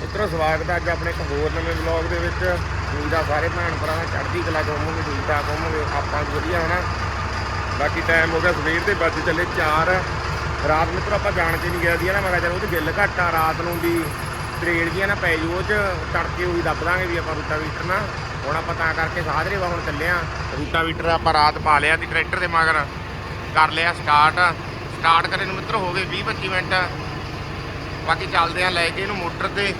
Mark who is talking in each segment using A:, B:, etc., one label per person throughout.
A: ਮਿੱਤਰੋ ਸਵਾਗਤ ਹੈ ਅੱਜ ਆਪਣੇ ਇੱਕ ਹੋਰ ਨਵੇਂ ਵਲੌਗ ਦੇ ਵਿੱਚ। ਉਮੀਦ ਸਾਰੇ ਭੈਣ ਭਰਾਵਾਂ ਚੜ੍ਹਦੀ ਕਲਾ ਚ ਹੋਵੋਗੇ ਠੀਕ ਠਾਕ ਹੋਵੋਗੇ, ਆਪਾਂ ਵੀ ਵਧੀਆ ਹੋਣਾ। ਬਾਕੀ ਟਾਈਮ ਹੋ ਗਿਆ ਸਵੇਰ ਦੇ, ਵੱਜ ਚੱਲੇ 4 ਰਾਤ ਮਿੱਤਰੋ ਆਪਾਂ ਜਾਣ ਕੇ ਨਹੀਂ ਗਿਆ ਸੀ ਨਾ ਮੈਂ ਕਿਹਾ ਚਲੋ ਉਹ 'ਚ ਬਿੱਲ ਘੱਟ ਆ, ਰਾਤ ਨੂੰ ਵੀ ਟ੍ਰੇਲ ਜੀਆਂ ਨਾ ਪੈ ਜੂ, ਉਹ 'ਚ ਤੜਕੇ ਉਹੀ ਦੱਬ ਦਾਂਗੇ ਵੀ ਆਪਾਂ ਰੂਟਾ ਵੀਟਰ ਨਾ ਹੁਣ ਆਪਾਂ ਤਾਂ ਕਰਕੇ ਸਾਜਰੇ ਵਾ, ਹੁਣ ਚੱਲੇ ਆ। ਰੂਟਾ ਵੀਟਰ ਆਪਾਂ ਰਾਤ ਪਾ ਲਿਆ ਤੇ ਟਰੈਕਟਰ ਦੇ ਮਗਰ। ਕਰ ਲਿਆ ਸਟਾਰਟ ਸਟਾਰਟ ਕਰਨ ਨੂੰ ਮਿੱਤਰ ਹੋ ਗਏ 20 25 ਮਿੰਟ। ਬਾਕੀ ਚੱਲਦੇ ਆ ਲੈ ਕੇ ਇਹਨੂੰ ਮੋਟਰ ਤੇ।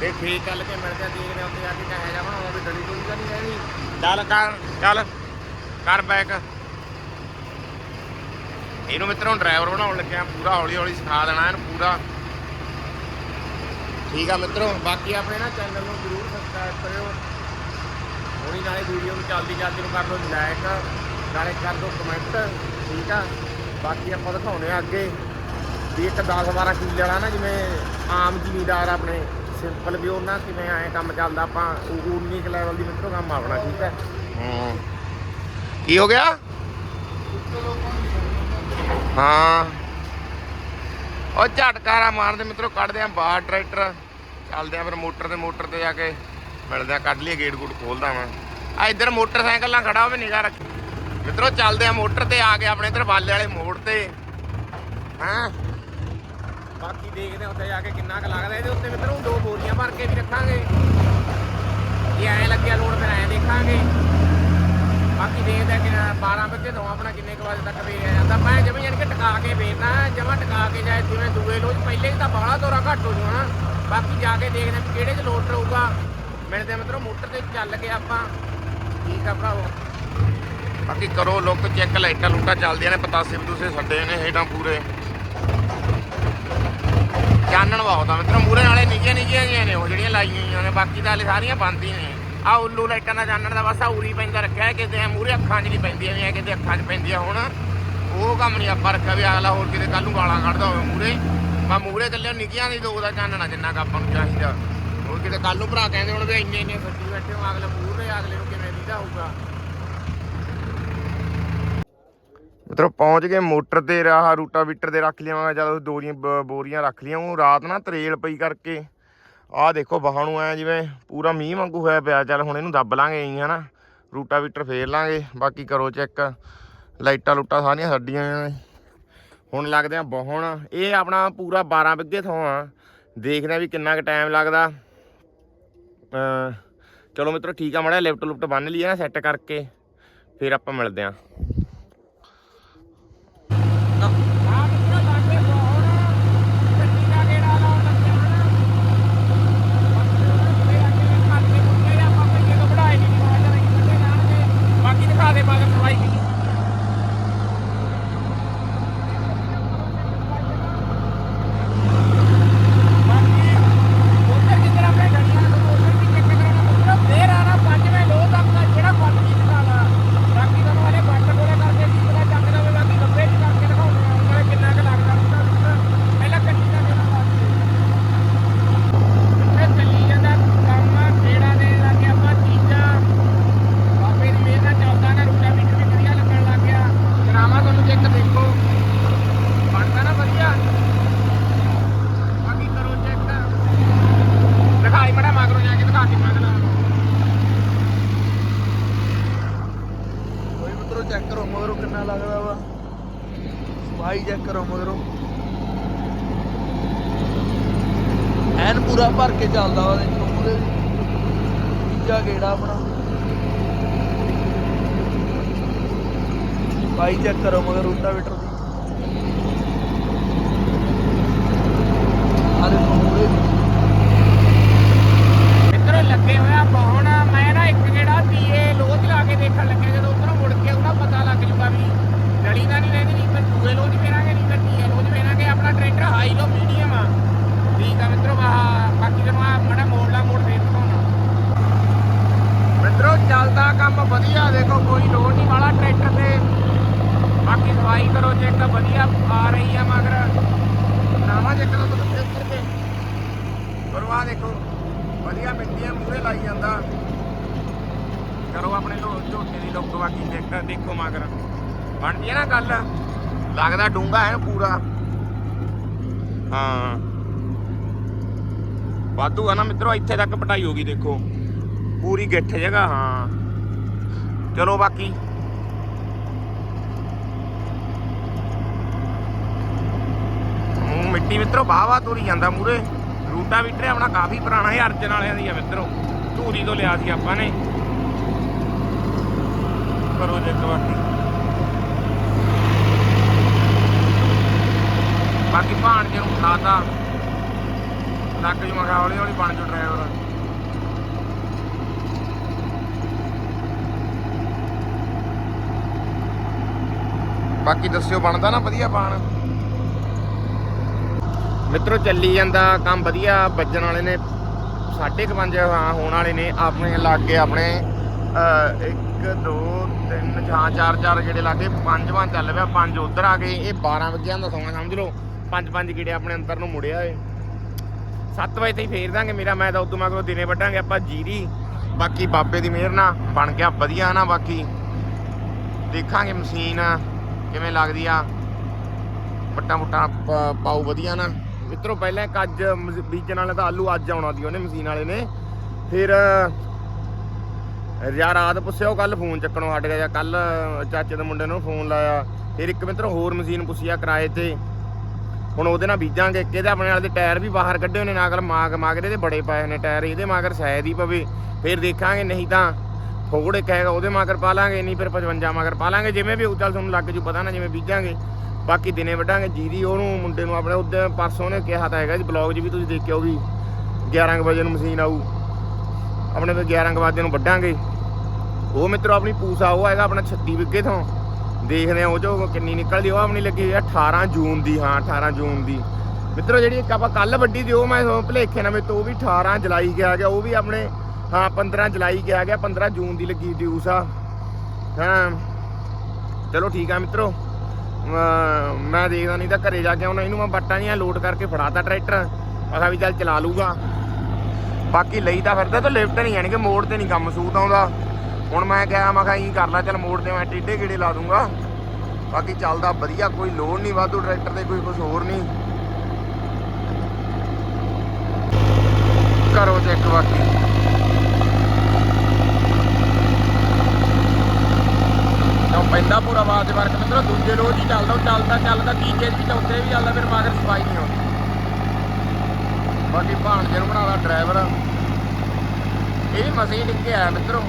A: ਤੇ ਠੀਕ ਚੱਲ ਕੇ ਮਿਲਦੇ ਆ ਦੇਖਦੇ ਆ ਉੱਥੇ ਜਾ ਕੇ ਕਿਹੋ ਜਿਹਾ ਬਣਾਉਂਦਾ ਵੀ ਡਲੀ ਡੁਲੀ ਤਾਂ ਨਹੀਂ ਹੈਗੀ। ਚੱਲ ਕਰ ਚੱਲ, ਕਰ ਬੈਕ ਇਹਨੂੰ ਮਿੱਤਰੋਂ ਡਰਾਈਵਰ ਬਣਾਉਣ ਲੱਗਿਆ, ਪੂਰਾ ਹੌਲੀ ਹੌਲੀ ਸਿਖਾ ਦੇਣਾ ਇਹਨੂੰ ਪੂਰਾ। ਠੀਕ ਆ ਮਿੱਤਰੋ, ਬਾਕੀ ਆਪਣੇ ਨਾ ਚੈਨਲ ਨੂੰ ਜਰੂਰ ਸਬਸਕ੍ਰਾਈਬ ਕਰਿਓ। ਹੋਣੀ ਨਾਲੇ ਵੀਡੀਓ ਨੂੰ ਚੱਲਦੀ ਚੱਲਦੀ ਨੂੰ ਕਰ ਲਓ ਲਾਈਕ ਨਾਲੇ ਕਰ ਦਿਓ ਕਮੈਂਟ ਠੀਕ ਆ? ਬਾਕੀ ਆਪਾਂ ਦਿਖਾਉਣੇ ਆ ਅੱਗੇ ਵੀ ਇੱਕ 10 12 ਕਿੱਲੇ ਵਾਲਾ ਨਾ ਜਿਵੇਂ ਆਮ ਜ਼ਿਮੀਦਾਰ ਆਪਣੇ ਸਿੰਪਲ ਵੀ ਉਹਨਾਂ ਕਿਵੇਂ ਐ ਕੰਮ ਚੱਲਦਾ, ਆਪਾਂ ਉਹ ਉਨੀ ਲੈਵਲ ਦੀ ਮਿੱਤਰੋ ਕੰਮ ਆਪਣਾ, ਠੀਕ ਹੈ? ਹੂੰ। ਕੀ ਹੋ ਗਿਆ? ਹਾਂ। ਉਹ ਝਟਕਾਰਾ ਮਾਰਦੇ ਮਿੱਤਰੋ, ਕੱਢਦੇ ਆ ਬਾਹਰ ਟਰੈਕਟਰ। ਚੱਲਦੇ ਆ ਫਿਰ ਮੋਟਰ ਤੇ ਮੋਟਰ ਤੇ ਜਾ ਕੇ ਮਿਲਦੇ ਆ, ਕੱਢ ਲਈਏ ਗੇਟ ਗੂਟ ਖੋਲਦਾ ਮੈਂ ਆ ਇੱਧਰ ਮੋਟਰਸਾਈਕਲ ਨਾਲ ਖੜਾ ਹੋਵੇ, ਨਿਗਾਹ ਰੱਖ। ਮਿੱਤਰੋ, ਚੱਲਦੇ ਆ ਮੋਟਰ ਤੇ ਆ ਕੇ ਆਪਣੇ ਇੱਧਰ ਬਾਲੇ ਵਾਲੇ ਮੋੜ ਤੇ। ਹਾਂ? ਬਾਕੀ ਦੇਖਦੇ ਆ ਉੱਥੇ ਜਾ ਕੇ ਕਿੰਨਾ ਕੁ ਲੱਗਦਾ। ਇਹਦੇ ਉੱਤੇ ਮਿੱਤਰੋ ਦੋ ਬੋਰੀਆਂ ਭਰ ਕੇ ਵੀ ਰੱਖਾਂਗੇ। ਜੇ ਐਂ ਲੱਗਿਆ ਲੋਡ ਫਿਰ ਐਂ ਦੇਖਾਂਗੇ। ਬਾਕੀ ਦੇਖਦੇ ਕਿ 12 ਵਜੇ ਤੋਂ ਆਪਣਾ ਕਿੰਨੇ ਕੁ ਵਜੇ ਤੱਕ ਵੇਚ ਜਾਂਦਾ ਮੈਂ ਜਿਵੇਂ ਜਾਨ ਕਿ ਟਿਕਾ ਕੇ ਵੇਚਣਾ ਜਮਾ ਟਿਕਾ ਕੇ ਜਾਏ ਜਿਵੇਂ ਦੂਏ ਲੋਜ ਪਹਿਲੇ ਤਾਂ ਬਾਹਲਾ ਤੋਰਾ ਘੱਟ ਹੋ ਜਾਣਾ ਬਾਕੀ ਜਾ ਕੇ ਦੇਖਦੇ ਕਿਹੜੇ ਚ ਲੋਡ ਰਹੂਗਾ। ਮਿਲਦੇ ਆ ਮਿੱਤਰੋ, ਮੋਟਰ ਤੇ ਚੱਲ ਕੇ ਆਪਾਂ। ਠੀਕ ਆ ਭਰਾਵੋ। ਬਾਕੀ ਕਰੋ ਲੁੱਕ, ਚੈੱਕ, ਲਾਈਟਾਂ ਲੂਟਾਂ ਚੱਲਦੀਆਂ ਨੇ, ਪਤਾਸੇ ਪਤੂਸੇ ਛੱਡੇ ਨੇ ਹੇਠਾਂ ਪੂਰੇ। ਚਾਨਣ ਬਹੁਤ ਆ। ਮਿੱਤਰੋ ਮੂਰੇ ਨਾਲੇ ਨਿੱਕੀਆਂ ਨਿੱਕੀਆਂ ਜਿਹੀਆਂ ਨੇ ਉਹ ਜਿਹੜੀਆਂ ਲਾਈਆਂ ਹੋਈਆਂ ਨੇ ਬਾਕੀ ਤਾਂ ਹਲੇ ਸਾਰੀਆਂ ਬੰਦ ਹੀ ਨੇ। ਆ ਉੱਲੂ ਲਾਈਟਾਂ ਦਾ ਚਾਨਣ ਦਾ ਬਸ ਆ ਉਰੀ ਪੈਂਦਾ ਰੱਖਿਆ ਹੈ, ਕਿਤੇ ਮੂਰੇ ਅੱਖਾਂ 'ਚ ਨਹੀਂ ਪੈਂਦੀਆਂ ਨੇ ਕਿਤੇ ਅੱਖਾਂ 'ਚ ਪੈਂਦੀਆਂ ਹੁਣ। ਉਹ ਕੰਮ ਨਹੀਂ ਆਪਾਂ ਰੱਖਿਆ ਵੀ ਅਗਲਾ ਹੋਰ ਕਿਤੇ ਕੱਲ ਨੂੰ ਗਾਲਾਂ ਕੱਢਦਾ ਹੋਵੇ ਮੂਰੇ ਮੈਂ ਮੂਰੇ ਚੱਲਿਆ ਨਿੱਕੀਆਂ ਦੀ ਦੋ ਦਾ ਚਾਨਣਾ ਜਿੰਨਾ ਕੁ ਆਪਾਂ ਨੂੰ ਚਾਹੀਦਾ। ਹੋਰ ਕਿਤੇ ਕੱਲ ਨੂੰ ਭਰਾ ਕਹਿੰਦੇ ਹੁਣ ਵੀ ਇੰਨੇ ਇੰਨੇ ਸੱਜੀ ਬੈਠੇ ਹੋ ਅਗਲੇ ਮੂਰੇ ਅਗਲੇ ਨੂੰ ਕਿਵੇਂ ਦੀਦਾ ਹੋਊਗਾ। ਮਿੱਤਰੋ, ਪਹੁੰਚ ਗਏ ਮੋਟਰ ਤੇ ਰਾਹ ਰੂਟਾਵੀਟਰ ਤੇ ਰੱਖ ਲਿਆ ਮੈਂ ਦੋਰੀਆਂ ਬੋਰੀਆਂ ਰੱਖ ਲੀਆਂ। ਉਹ ਰਾਤ ਨਾ ਤਰੇਲ ਪਈ ਕਰਕੇ। ਆਹ ਦੇਖੋ ਬਾਹਾਂ ਨੂੰ ਐ ਜਿਵੇਂ ਪੂਰਾ ਮੀਂਹ ਵਾਂਗੂ ਹੋਇਆ ਪਿਆ। ਚੱਲ ਹੁਣ ਇਹਨੂੰ ਦੱਬ ਲਾਂਗੇ ਐਂ ਹਨਾ। ਰੂਟਾਵੀਟਰ ਫੇਰ ਲਾਂਗੇ। ਬਾਕੀ ਕਰੋ ਚੈੱਕ। ਲਾਈਟਾਂ ਲੁੱਟਾਂ ਸਾਰੀਆਂ ਛੱਡੀਆਂ ਨੇ ਹੁਣ ਲੱਗਦੇ ਆ ਬਹੁਣ ਇਹ ਆਪਣਾ ਪੂਰਾ 12 ਬਿੱਗੇ ਥਾਂ ਆ। ਦੇਖਦੇ ਆ ਵੀ ਕਿੰਨਾ ਕੁ ਟਾਈਮ ਲੱਗਦਾ। ਚਲੋ ਮਿੱਤਰੋ, ਠੀਕ ਆ। ਮੜਾ ਲਿਫਟ ਲੁਫਟ ਬੰਨ ਲਈਏ ਨਾ ਸੈੱਟ ਕਰਕੇ। ਫਿਰ ਆਪਾਂ ਮਿਲਦੇ ਆ ਬਾਕੀ ਦਿਖਾ ਦੇ ਬਾਅਦ ਸਵਾਈ ਫੇਰ ਆਣਾ ਪੰਜਵੇਂ ਲੋਹ ਤੱਕ ਦਾ ਜਿਹੜਾ ਫੱਟ ਜੀ ਦਿਖਾਵਾ ਬਾਕੀ ਤੁਹਾਨੂੰ ਵਾਲੇ ਫੱਟ ਕੋਲੇ ਕਰਕੇ ਕੀ ਪਤਾ ਚੱਕ ਦਵੇ ਬਾਕੀ ਗੱਬੇ ਚ ਕਰਕੇ ਦਿਖਾਉਂਦੇ ਆ ਉਹਨਾਂ ਨੇ ਕਿੰਨਾ ਕੁ ਲੱਗਦਾ ਹੁੰਦਾ ਪਹਿਲਾਂ ਕੱਟੀ ਦਾ ਦੇਣਾ ਵਾਸਤੇ ਇਹ ਚੱਲੀ ਜਾਂਦਾ ਕੰਮ ਕਿਹੜਾ ਦੇ ਲੱਗੇ ਆਪਾਂ ਚੀਜ਼ਾਂ ਬਾਬੇ ਦੀ ਮਿਹਰ ਨਾਲ ਚੱਲਦਾ ਨਾ ਰੂਟਾ ਮੀਟਰ ਵੀ ਵਧੀਆ ਲੱਗਣ ਲੱਗ ਗਿਆ ਜਨਾਵਾ ਤੁਹਾਨੂੰ ਚੈੱਕ ਦੇਖੋ ਬਣਦਾ ਨਾ ਵਧੀਆ ਬਾਕੀ ਕਰੋ ਚੈੱਕ ਦਿਖਾਈ ਮੜਾ ਮਗਰੋਂ ਜਾ ਕੇ ਦਿਖਾ ਕੇ ਮੰਗਣਾ
B: ਕੋਈ ਮਿੱਤਰੋ ਚੈੱਕ ਕਰੋ ਮਗਰੋਂ ਕਿੰਨਾ ਲੱਗਦਾ ਵਾ ਸਫ਼ਾਈ ਚੈੱਕ ਕਰੋ ਮਗਰੋਂ ਐਨ ਪੂਰਾ ਭਰ ਕੇ ਚੱਲਦਾ ਵਾ ਦੇਖੋ ਮੂਰੇ ਤੀਜਾ ਗੇੜਾ ਆਪਣਾ। ਸਫ਼ਾਈ ਚੈੱਕ ਕਰੋ ਮਗਰ ਰੂਟਾਵੇਟਰ ਦੀ। ਆ ਮੂਰੇ
A: ਮਿੱਤਰੋ ਲੱਗੇ ਹੋਇਆ ਬਹੁਣ ਮੈਂ ਨਾ ਇੱਕ ਜਿਹੜਾ ਪੀਏ, ਲੋਹ ਲਾ ਕੇ ਦੇਖਣ ਲੱਗਿਆ। ਜਦੋਂ ਉਧਰੋਂ ਮੁੜ ਕੇ ਉਹਦਾ ਪਤਾ ਲੱਗ ਜੂਗਾ ਵੀ ਗਲੀ ਦਾ ਨਹੀਂ ਰਹਿੰਦੀ, ਨਹੀਂ ਫਿਰ ਦੂਏ ਲੋਹ 'ਚ ਫੇਰਾਂਗੇ, ਨਹੀਂ ਫਿਰ ਪੀਏ ਲੋਹ 'ਚ ਫੇਰਾਂਗੇ। ਆਪਣਾ ਟਰੈਕਟਰ ਹਾਈ ਲੋ ਮੀਡੀਅਮ ਆ। ਠੀਕ ਆ ਮਿੱਤਰੋ ਆਹ ਬਾਕੀ ਜਦੋਂ ਆ ਮੜਾ ਮੋੜਲਾ ਮੋੜ ਫੇਰ ਦਿਖਾਉਣਾ। ਮਿੱਤਰੋ, ਚੱਲਦਾ ਕੰਮ ਵਧੀਆ, ਦੇਖੋ, ਕੋਈ ਲੋਡ ਨਹੀਂ ਵਾਲਾ ਟਰੈਕਟਰ ਤੇ ਬਾਕੀ ਸਫ਼ਾਈ ਕਰੋ ਚੈੱਕ ਵਧੀਆ ਆ ਰਹੀ ਆ, ਮਗਰ ਨਾਵਾ ਚੈੱਕ ਕਰੋ ਤੁਸੀਂ ਉੱਤਰ ਕੇ ਕਰੋ ਦੇਖੋ, ਵਧੀਆ ਮਿੱਟੀਆਂ ਮੂਰੇ ਲਾਈ ਜਾਂਦਾ। ਕਰੋ ਆਪਣੇ ਲੋ ਝੋਟੇ ਦੀ ਲੁੱਕ ਬਾਕੀ ਦੇਖ, ਦੇਖੋ ਮਗਰ। ਬਣਦੀ ਹੈ ਨਾ ਗੱਲ, ਲੱਗਦਾ ਡੂੰਗਾ ਹੈ ਪੂਰਾ। ਹਾਂ। ਵਾਧੂ ਆ ਨਾ ਮਿੱਤਰੋ, ਇੱਥੇ ਤੱਕ ਪਟਾਈ ਹੋ ਗਈ ਦੇਖੋ। ਪੂਰੀ ਗਿੱਠ ਜਗ੍ਹਾ, ਹਾਂ। ਚਲੋ ਬਾਕੀ। ਹੂੰ ਮਿੱਟੀ ਮਿੱਤਰੋ ਬਾਵਾ ਤੋਰੀ ਜਾਂਦਾ ਮੂਰੇ ਰੂਟਾ ਵੀਟਰ ਆਪਣਾ ਕਾਫੀ ਪੁਰਾਣਾ ਹੈ ਅਰਜਨ ਵਾਲਿਆਂ ਦੀ ਆ ਮਿੱਤਰੋ। ਧੂਰੀ ਤੋਂ ਲਿਆ ਸੀ ਆਪਾਂ ਨੇ। ਕਰੋ ਜੇ ਬਾਕੀ ਬਾਕੀ ਭਾਣ ਜੇ ਨੂੰ ਉਠਾਤਾ ਲੱਗ ਜੂ ਮਗਾ ਹੌਲੀ ਹੌਲੀ ਬਣ ਜੂ ਡਰਾਈਵਰ ਬਾਕੀ ਦੱਸਿਓ ਬਣਦਾ ਨਾ ਵਧੀਆ ਬਾਣ ਮਿੱਤਰੋ ਚੱਲੀ ਜਾਂਦਾ ਕੰਮ ਵਧੀਆ, ਵੱਜਣ ਵਾਲੇ ਨੇ 5:30 ਹਾਂ, ਹੋਣ ਵਾਲੇ ਨੇ ਆਪਣੇ ਲਾਗੇ ਆਪਣੇ 1 2 3 ਹਾਂ 4 4 ਗੇੜੇ ਲਾਗੇ ਪੰਜਵਾਂ ਚੱਲ ਪਿਆ, ਪੰਜ ਉਧਰ ਆ ਗਏ, ਇਹ 12 ਵਜੇ ਦਾ ਸਮਾਂ ਸਮਝ ਲਓ। ਪੰਜ ਪੰਜ ਗੇੜੇ ਆਪਣੇ ਅੰਦਰ ਨੂੰ ਮੁੜਿਆ ਏ। 7 ਵਜੇ ਤਾਈਂ ਫੇਰ ਦਾਂਗੇ ਮੇਰਾ, ਮੈਂ ਤਾਂ ਉਦੋਂ ਮਗਰੋਂ ਦਿਨੇ ਵੱਢਾਂਗੇ ਆਪਾਂ ਜੀਰੀ। ਬਾਕੀ ਬਾਬੇ ਦੀ ਮਿਹਰ ਨਾਲ ਬਣ ਗਿਆ ਵਧੀਆ ਨਾ ਬਾਕੀ। ਦੇਖਾਂਗੇ ਮਸ਼ੀਨ ਕਿਵੇਂ ਲੱਗਦੀ ਆ। ਵੱਟਾਂ ਵੁੱਟਾਂ ਪ- ਪਾਉ ਵਧੀਆ ਨਾ। ਮਿੱਤਰੋ, ਪਹਿਲਾਂ ਇੱਕ ਅੱਜ ਮਸ- ਬੀਜਣ ਵਾਲੇ ਤਾਂ ਆਲੂ ਅੱਜ ਆਉਣਾ ਦੀ ਉਹਨੇ ਮਸ਼ੀਨ ਵਾਲੇ ਨੇ। ਫਿਰ, ਯਾਰ ਰਾਤ ਪੁੱਛਿਆ, ਉਹ ਕੱਲ ਫੋਨ ਚੱਕਣੋਂ ਹਟ ਗਿਆ ਕੱਲ ਚਾਚੇ ਦੇ ਮੁੰਡੇ ਨੂੰ ਫੋਨ ਲਾਇਆ। ਫਿਰ ਇੱਕ ਮਿੱਤਰ ਹੋਰ ਮਸ਼ੀਨ ਪੁੱਛਿਆ ਕਿਰਾਏ ਤੇ। ਹੁਣ ਉਹਦੇ ਨਾਲ ਬੀਜਾਂਗੇ ਕਿਹਦੇ ਆਪਣੇ ਵਾਲੇ ਦੇ ਟਾਇਰ ਵੀ ਬਾਹਰ ਕੱਢੇ ਹੋਣੇ ਨਾਗਲ ਮਾਗ ਮਾਗਰੇ ਦੇ ਬੜੇ ਪਏ ਨੇ ਟਾਇਰ, ਇਹਦੇ ਮਾਗਰ ਸ਼ਾਇਦ ਹੀ ਪਵੇ, ਫਿਰ ਦੇਖਾਂਗੇ, ਨਹੀਂ ਤਾਂ ਥੋੜੇ ਕਹੇਗਾ ਉਹਦੇ ਮਗਰ ਪਾ ਲਾਂਗੇ, ਨਹੀਂ ਫਿਰ 55 ਮਾਗਰ ਪਾ ਲਾਂਗੇ, ਜਿਵੇਂ ਵੀ ਹੋਊ, ਚੱਲ ਤੁਹਾਨੂੰ ਲੱਗ ਜੂ ਪਤਾ ਨਾ, ਜਿਵੇਂ ਬੀਜਾਂਗੇ। ਬਾਕੀ ਦਿਨੇ ਵੱਢਾਂਗੇ ਜੀਰੀ ਉਹਨੂੰ, ਮੁੰਡੇ ਨੂੰ ਆਪਣੇ ਉਹਦੇ ਪਰਸੋਂ ਨੇ ਕਿਹਾ ਤਾਂ ਹੈਗਾ ਜੀ ਬਲੌਗ 'ਚ ਵੀ ਤੁਸੀਂ ਦੇਖਿਓ ਵੀ 11 ਕੁ ਵਜੇ ਨੂੰ ਮਸ਼ੀਨ ਆਊ। ਆਪਣੇ ਤੇ 11 ਕੁ ਵਜੇ ਨੂੰ ਵੱਢਾਂਗੇ। ਉਹ ਮਿੱਤਰੋ ਆਪਣੀ ਪੂਸਾ, ਉਹ ਹੈਗਾ ਆਪਣਾ 36 ਵਿੱਗੇ ਤੋਂ। ਦੇਖਦੇ ਆ ਉਹ ਚੋਂ ਕਿੰਨੀ ਨਿਕਲਦੀ, ਉਹ ਆਪਣੀ ਲੱਗੀ ਹੋਈ ਆ 18 ਜੂਨ ਦੀ, ਹਾਂ 18 ਜੂਨ ਦੀ। ਮਿੱਤਰੋ, ਜਿਹੜੀ ਇੱਕ ਆਪਾਂ ਕੱਲ ਵੱਡੀ ਦੀ ਉਹ ਮੈਂ ਭਲੇਖੇ ਨਾਲ ਮੇਰੇ ਤੋਂ ਉਹ ਵੀ 18 ਜੁਲਾਈ ਗਿਆ ਗਿਆ, ਉਹ ਵੀ ਆਪਣੇ, ਹਾਂ 15 ਜੁਲਾਈ ਗਿਆ ਗਿਆ 15 ਜੂਨ ਦੀ ਲੱਗੀ ਡਿਊਸ ਆ। ਹਾਂ। ਚਲੋ ਠੀਕ ਆ ਮਿੱਤਰੋ। ਅਮ ਮੈਂ ਦੇਖਦਾ ਨਹੀਂ ਤਾਂ ਘਰੇ ਜਾ ਕੇ ਉਹਨਾਂ ਇਹਨੂੰ ਮੈਂ ਬੱਟਾਂ ਜੀਆਂ ਲੋਡ ਕਰਕੇ ਫੜਾਤਾ ਟਰੈਕਟਰ। ਮੈਂ ਕਿਹਾ ਵੀ ਚੱਲ ਚਲਾ ਲੂਗਾ ਬਾਕੀ ਲਈ ਤਾਂ ਫਿਰਦਾ, ਤਾਂ ਲਿਫਟ ਨਹੀਂ, ਯਾਨੀ ਕਿ ਮੋੜ ਤੇ ਨਹੀਂ ਕੰਮ ਸੂਤ ਆਉਂਦਾ। ਹੁਣ ਮੈਂ ਕਿਹਾ ਮੈਂ ਕਿਹਾ ਇਹੀ ਕਰ ਲਾ ਚੱਲ ਮੋੜ ਤੇ ਮੈਂ ਟੇਢੇ ਗੇੜੇ ਲਾ ਦੂੰਗਾ। ਬਾਕੀ ਚੱਲਦਾ ਵਧੀਆ, ਕੋਈ ਲੋਡ ਨਹੀਂ, ਵਾਧੂ ਟਰੈਕਟਰ ਤੇ ਕੋਈ ਕੁਝ ਹੋਰ ਨਹੀਂ। ਕਰੋ ਚੈੱਕ ਬਾਕੀ। ਤਾਂ ਪੈਂਦਾ ਪੂਰਾ ਆਵਾਜ਼ ਵਰਕ? ਮਿੱਤਰੋ, ਦੂਜੇ ਰੋਜ਼ ਹੀ ਚੱਲਦਾ ਚੱਲਦਾ ਚੱਲਦਾ, ਤੀਜੇ ਦੀ ਚੌਥੇ ਵੀ ਚੱਲਦਾ, ਫਿਰ ਮਗਰ ਸਫ਼ਾਈ ਨਹੀਂ ਆਉਂਦੀ ਬਾਕੀ ਭਾਣ ਨੂੰ ਬਣਾਦਾ ਡਰਾਈਵਰ ਇਹ ਵੀ ਮਸੀਂ ਨਿੱਕੇ ਆਇਆ, ਮਿੱਤਰੋ।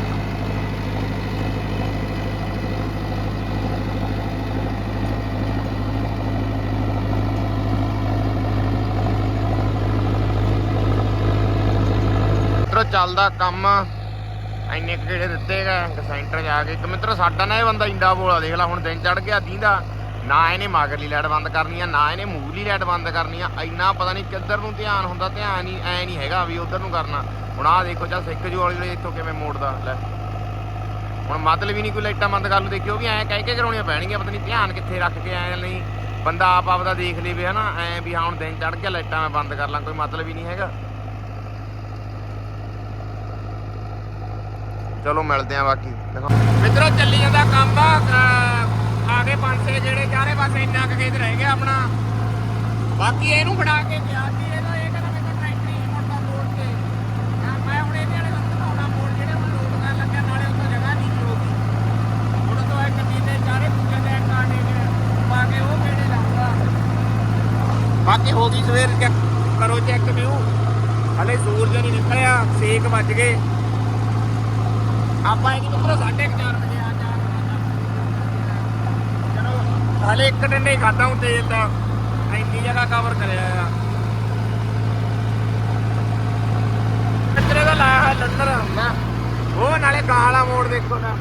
A: ਮਿੱਤਰੋ ਚੱਲਦਾ ਕੰਮ। ਇੰਨੇ ਕੁ ਕਿਹੜੇ ਦਿੱਤੇ ਗਏ ਸੈਂਟਰ ਜਾ ਕੇ ਇੱਕ ਮਿੱਤਰੋ ਸਾਡਾ ਨਾ ਇਹ ਬੰਦਾ ਇੰਡਾ ਬੋਲਾ, ਦੇਖ ਲੈ ਹੁਣ ਦਿਨ ਚੜ ਗਿਆ, ਦੀਂਦਾ। ਨਾ ਇਹਨੇ ਮਾਗਰਲੀ ਲਾਈਟ ਬੰਦ ਕਰਨੀ ਆ ਨਾ ਇਹਨੇ ਮੂਹਰਲੀ ਲਾਈਟ ਬੰਦ ਕਰਨੀ ਆ ਇੰਨਾ ਪਤਾ ਨਹੀਂ ਕਿੱਧਰ ਨੂੰ ਧਿਆਨ ਹੁੰਦਾ, ਧਿਆਨ ਹੀ ਐ ਨਹੀਂ ਹੈਗਾ ਵੀ ਉਧਰ ਨੂੰ ਕਰਨਾ। ਹੁਣ ਆਹ ਦੇਖੋ ਚਾ ਸਿੱਖ ਜੂ ਵਾਲੀ ਵਾਲੀ ਇੱਥੋਂ ਕਿਵੇਂ ਮੋੜਦਾ, ਲੈ। ਹੁਣ ਮਤਲਬ ਹੀ ਨਹੀਂ ਕੋਈ ਲਾਈਟਾਂ ਬੰਦ ਕਰ ਲੂ ਦੇਖਿਓ ਵੀ ਐ ਕਹਿ ਕੇ ਕਰਾਉਣੀਆਂ ਪੈਣਗੀਆਂ, ਪਤਾ ਨਹੀਂ ਧਿਆਨ ਕਿੱਥੇ ਰੱਖ ਕੇ ਐ ਨਹੀਂ। ਬੰਦਾ ਆਪ ਆਪ ਦਾ ਦੇਖ ਲੇਵੇ, ਹਨਾ? ਐ ਵੀ ਹਾਂ, ਹੁਣ ਦਿਨ ਚੜ ਗਿਆ, ਲਾਈਟਾਂ ਮੈਂ ਬੰਦ ਕਰ ਲਾਂ, ਕੋਈ ਮਤਲਬ ਹੀ ਨਹੀਂ ਹੈਗਾ। ਚਲੋ ਮਿਲਦੇ ਆ ਬਾਕੀ। ਮਿੱਤਰੋ, ਚੱਲੀ ਜਾਂਦਾ ਕੰਮ। ਆ ਅਹ ਆ ਜਿਹੜੇ, ਚਾਰੇ ਪਾਸੇ ਇੰਨਾ ਕੁ ਖੇਤ ਰਹਿ ਗਿਆ ਆਪਣਾ। ਬਾਕੀ ਇਹਨੂੰ ਫੜਾ ਕੇ ਗਿਆ ਸੀ। ਇਹਦਾ ਇਹ ਕਹਿੰਦਾ ਮੇਰੇ ਕੋਲ ਟਰੈਕਟਰ ਮੋੜ ਤੇ ਮੈਂ ਹੁਣ ਇਹਦੇ ਵਾਲੇ ਬੰਦੇ ਪਾਉਣਾ ਮੋੜ ਜਿਹੜੇ ਹੁਣ ਲੋਡ ਕਰਨ ਲੱਗਿਆ, ਨਾਲੇ ਉੱਥੇ ਜਗ੍ਹਾ ਨਹੀਂ ਹੋਗੀ ਹੁਣ ਤੋਂ ਇੱਕ ਨੀ ਚਾਰੇ ਪੂਜੇ ਦੇ ਕਾਣੇ ਦੇ ਪਾ ਕੇ ਉਹ ਕਿਹੜੇ ਲਾਉਂਗਾ ਬਾਕੀ ਹੋ ਗਈ ਸਵੇਰ ਚੈੱਕ ਕਰੋ ਚੈੱਕ ਵਿਊ ਹਲੇ ਸੂਰਜ ਨਹੀਂ ਨਿਕਲਿਆ ਸੇਕ ਵੱਜ ਗਏ। ਆਪਾਂ ਇਹ ਮਿੱਤਰੋ 4:30 ਵਜੇ ਆ ਜਾ ਚਲੋ, ਹਲੇ ਇੱਕ ਡੰਡੇ ਖਾਦਾ ਹੁਣ ਤੇਲ ਇੰਨੀ ਜਗ੍ਹਾ ਕਵਰ ਕਰਿਆ ਆ। ਕਿੱਧਰੇ ਦਾ ਲਾਇਆ ਹੈ ਲੰਦਰ ਹੁੰਦਾ ਉਹ ਨਾਲੇ ਕਾਲਾ ਮੋੜ ਦੇਖੋ ਨਾ।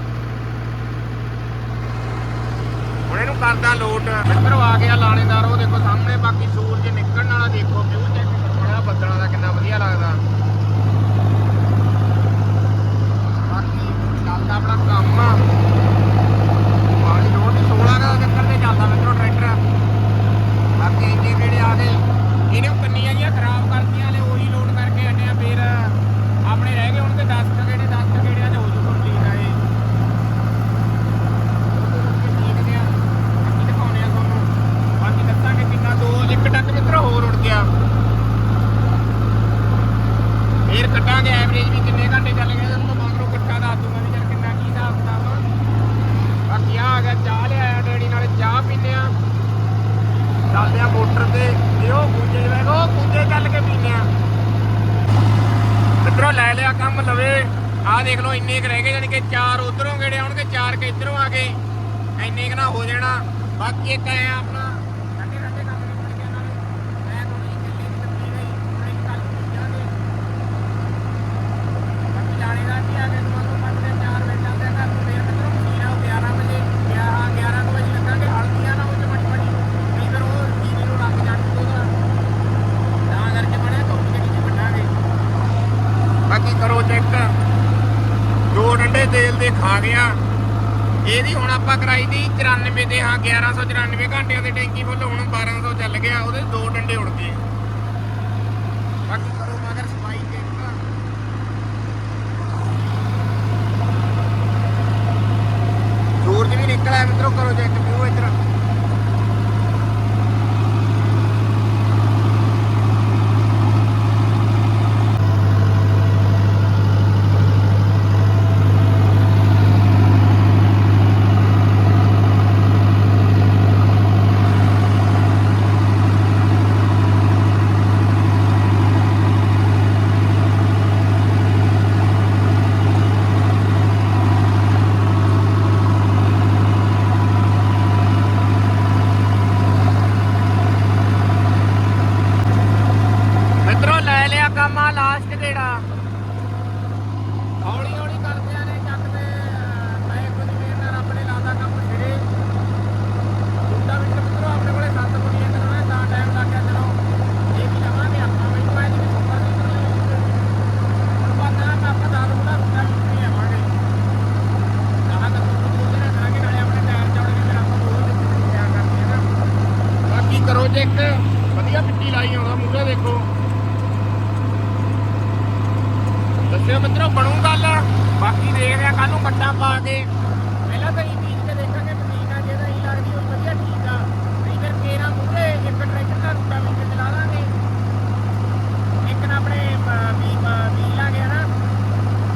A: ਹੁਣ ਇਹਨੂੰ ਕਰਦਾ ਲੋਟ। ਮਿੱਤਰੋ ਆ ਗਿਆ ਲਾਣੇਦਾਰ, ਉਹ ਦੇਖੋ ਸਾਹਮਣੇ, ਬਾਕੀ ਸੂਰਜ ਨਿਕਲਣ ਵਾਲਾ ਦੇਖੋ ਵਿਊ ਚੈੱਕ ਕਰੋ, ਬੜਾ ਬੱਦਲਾਂ ਦਾ ਕਿੰਨਾ ਵਧੀਆ ਲੱਗਦਾ ਬਾਕੀ ਚੱਲਦਾ ਆਪਣਾ ਕੰਮ ਆ। ਪਾਣੀ ਲੋਡ ਦੀ 16 ਦਾ ਚੱਕਰ ਤੇ ਚੱਲਦਾ ਮਿੱਤਰੋ ਟਰੈਕਟਰ। ਬਾਕੀ ਇੰਨੇ ਜਿਹੜੇ ਆ ਗਏ ਇਹਨੇ ਕੰਨੀਆਂ ਜੀਆਂ ਖਰਾਬ ਕਰਤੀਆਂ ਨੇ ਉਹੀ ਲੋਡ ਕਰਕੇ ਹਟਿਆ ਫਿਰ ਆਪਣੇ ਰਹਿ ਗਏ ਹੁਣ ਤੇ 10 ਕੁ 10 ਕੁ ਗੇੜਿਆਂ ਹੋ ਜੂ ਕੰਪਲੀਟ ਆ ਇਹ। ਬਾਕੀ ਦਿਖਾਉਂਦੇ ਆ ਤੁਹਾਨੂੰ। ਬਾਕੀ ਦੱਸਾਂਗੇ ਕਿੰਨਾ ਦੋ, ਇੱਕ ਟੱਕ ਮਿੱਤਰੋ ਹੋਰ ਉੜ ਗਿਆ। ਐਵਰੇਜ ਵੀ ਕਿੰਨੇ ਘੰਟੇ ਚੱਲ ਗਏ ਤੁਹਾਨੂੰ ਮੈਂ ਮਗਰੋਂ ਇਕੱਠਾ ਦੱਸ ਦੂੰਗਾ ਵੀ ਚੱਲ ਕਿੰਨਾ ਕੀ ਹਿਸਾਬ ਕਿਤਾਬ ਆ ਬਾਕੀ ਆ ਆ ਗਿਆ ਚਾਹ ਲਿਆਇਆ ਡੈਡੀ ਨਾਲੇ ਚਾਹ ਪੀਨੇ ਆ ਚੱਲਦੇ ਆ ਮੋਟਰ ਤੇ। ਤੇ ਉਹ ਕੂਜੇ ਵੇਖੋ ਕੂਜੇ ਚੱਲ ਕੇ ਪੀਨੇ ਆ। ਮਿੱਤਰੋ, ਲੈ ਲਿਆ ਕੰਮ ਲਵੇ। ਆਹ ਦੇਖ ਲਓ, ਇੰਨੇ ਕੁ ਰਹਿ ਗਏ, ਜਾਣੀ ਕਿ ਚਾਰ ਉਧਰੋਂ ਗੇੜੇ ਆਉਣਗੇ, ਚਾਰ ਕੇ ਇਧਰੋਂ ਆ ਗਏ। ਇੰਨੇ ਕੁ ਨਾ ਹੋ ਜਾਣਾ। ਬਾਕੀ ਇੱਕ ਆਇਆ ਆਪਣਾ ਠੰਡੇ ਠੰਡੇ ਕੰਮ ਨਹੀਂ ਬਣ ਗਿਆ ਨਾਲੇ ਮੈਂ ਥੋੜੀ ਜਿਹੀ ਚੱਲੀ ਦੀ ਤੱਕੀ ਗਈ ਥੋੜੀ ਜਿਹੀ ਕੱਲ ਜਾਣੇ ਬਾਕੀ ਜਾਣੇ ਦਾ ਕੀ ਆ ਕੇ ਤੁਹਾਨੂੰ ਮੰਨਦੇ 4 ਵਜੇ ਜਾਂਦੇ ਆ ਘਰ ਨੂੰ ਫੇਰ ਮਿੱਤਰੋ ਮਸ਼ੀਨ ਆ ਉਹ 11 ਵਜੇ 11 11 ਕੁ ਵਜੇ ਲੱਗਾਂਗੇ ਹਲਦੀਆਂ ਨਾ ਉਹ ਚ ਮਟ ਮੜੀ ਨਹੀਂ ਫਿਰ ਉਹ ਜੀਰੀ ਨੂੰ ਰੱਖ ਜਾਣ ਉਹਦਾ ਤਾਂ ਕਰਕੇ ਬੜਿਆ ਧੁੱਪ ਜਿਹੜੀ ਚ ਵੱਢਾਂਗੇ ਬਾਕੀ ਕਰੋ ਚੈੱਕ ਦੋ ਡੰਡੇ ਤੇਲ ਦੇ ਖਾ ਗਿਆ। ਇਹਦੀ ਹੁਣ ਆਪਾਂ ਕਰਾਈ ਦੀ 94 ਦੇ ਹਾਂ 1194 ਘੰਟਿਆਂ ਦੀ ਟੈਂਕੀ ਫੁੱਲ, ਹੁਣ 1200 ਚੱਲ ਗਿਆ, ਉਹਦੇ ਦੋ ਡੰਡੇ ਉੜ ਗਏ। ਬਾਕੀ ਕਰੋ ਮਗਰ ਸਫ਼ਾਈ ਚੈੱਕ ਸੂਰਜ ਵੀ ਨਿਕਲਿਆ ਮਿੱਤਰੋ, ਕਰੋ ਚੈੱਕ ਵਿਊ ਇੱਧਰ ਮਿੱਤਰੋ ਲੈ ਲਿਆ ਕੰਮ ਆ ਲਾਸਟ ਕਿਹੜਾ ਹੌਲੀ ਹੌਲੀ ਕਰਦਿਆਂ ਨੇ ਚੱਕ ਤੇ ਮੈਂ ਕੁਝ ਵੀ ਨਾ ਰੱਬ ਨੇ ਲਾਦਾ ਕੰਮ ਸਿਰੇ ਮੁੰਡਾ ਵੀ ਮਿੱਤਰੋ ਆਪਣੇ ਕੋਲੇ ਸੱਤ ਕੁੜੀਆਂ ਤੇ ਨਾ ਤਾਂ ਟਾਈਮ ਲੱਗ ਗਿਆ ਚਲੋ ਇਹ ਵੀ ਲਵਾਂਗੇ ਆਪਾਂ ਮੈਨੂੰ ਐ ਜੀ ਸੁਪਰ ਨਹੀਂ ਕਰਨੀ ਹੁਣ ਬਾਅਦ ਨਾ ਆਪਾਂ ਦਾ ਮੁੰਡਾ ਮੁੰਡਾ ਵੀ ਆਵਾਂਗੇ ਕਹਾਂ ਤਾਂ ਕੁਝ ਕੁਝ ਨਾ ਕਰਾਂਗੇ ਨਾਲੇ ਆਪਣੇ ਟਾਇਰ ਚੌੜੇ ਫਿਰ ਆਪਾਂ ਦੋ ਵਿੱਚ ਤਿਆਰ ਕਰਦੇ ਆ ਨਾ ਬਾਕੀ ਵਧੀਆ ਮਿੱਟੀ ਲਾਈ ਆਉਂਦਾ ਮੂਹਰੇ ਦੇਖੋ। ਦੱਸਿਓ ਮਿੱਤਰੋ, ਬਣੂ ਗੱਲ? ਬਾਕੀ ਦੇਖਦੇ ਆ ਕੱਲ ਨੂੰ ਕੱਟਾ ਪਾ ਕੇ ਪਹਿਲਾਂ ਤਾਂ ਇਹ ਚੀਜ਼ ਤੇ ਦੇਖਾਂਗੇ ਠੀਕ ਆ ਜਿਹਦਾ ਹੀ ਲੱਗਦੀ ਉਹ ਵਧੀਆ ਠੀਕ ਆ ਨਹੀਂ ਫਿਰ ਕੇਰਾ ਮੂਹਰੇ ਇੱਕ ਟਰੈਕਟਰ ਦਾ ਰੂਟਾ ਵਿੱਚ ਚਲਾ ਲਾਂਗੇ ਇੱਕ ਨਾ ਆਪਣੇ ਅਹ, ਵੀ ਅਹ, ਵੀ ਲਾਂਗੇ ਨਾ